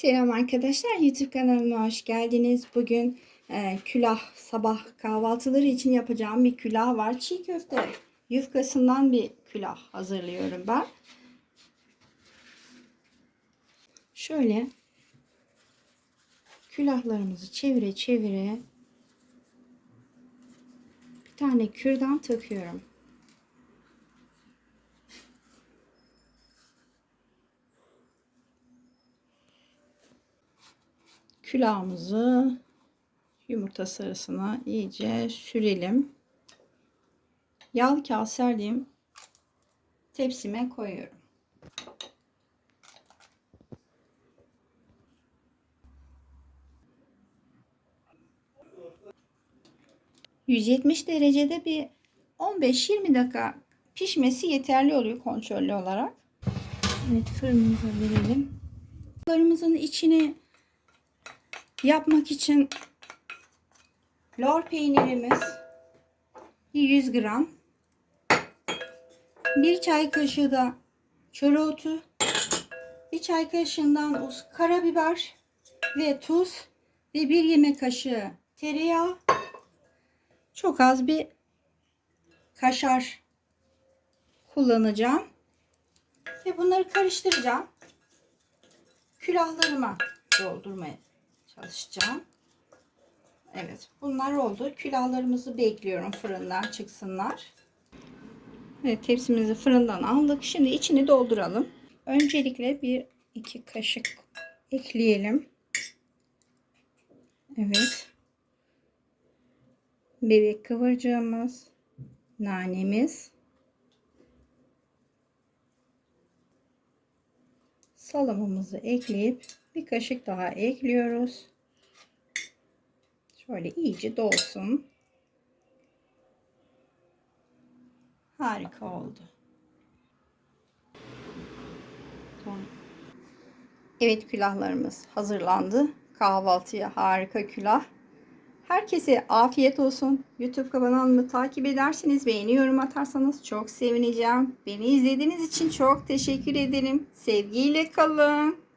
Selam arkadaşlar YouTube kanalıma hoş geldiniz. Bugün e, külah sabah kahvaltıları için yapacağım bir külah var. Çiğ köfte yufkasından bir külah hazırlıyorum ben. Şöyle külahlarımızı çevire çevire bir tane kürdan takıyorum. Külahımızı yumurta sarısına iyice sürelim. Yağlı kağıt serdiğim tepsime koyuyorum. ...170 derecede bir 15-20 dakika pişmesi yeterli oluyor kontrollü olarak. Evet fırınımıza verelim. Larımızın içine yapmak için lor peynirimiz 100 gram. Bir çay kaşığı da çöreotu bir çay kaşığından uz karabiber ve tuz ve bir yemek kaşığı tereyağı. Çok az bir kaşar kullanacağım. Ve bunları karıştıracağım. Külahlarıma doldurmaya çalışacağım. Evet bunlar oldu. Külahlarımızı bekliyorum fırından çıksınlar. Evet tepsimizi fırından aldık. Şimdi içini dolduralım. Öncelikle bir iki kaşık ekleyelim. Evet. Bebek kıvırcığımız, nanemiz, salamımızı ekleyip bir kaşık daha ekliyoruz. Şöyle iyice dolsun. Harika oldu. Evet külahlarımız hazırlandı. Kahvaltıya harika külah. Herkese afiyet olsun. YouTube kanalımı takip ederseniz beğeni yorum atarsanız çok sevineceğim. Beni izlediğiniz için çok teşekkür ederim. Sevgiyle kalın.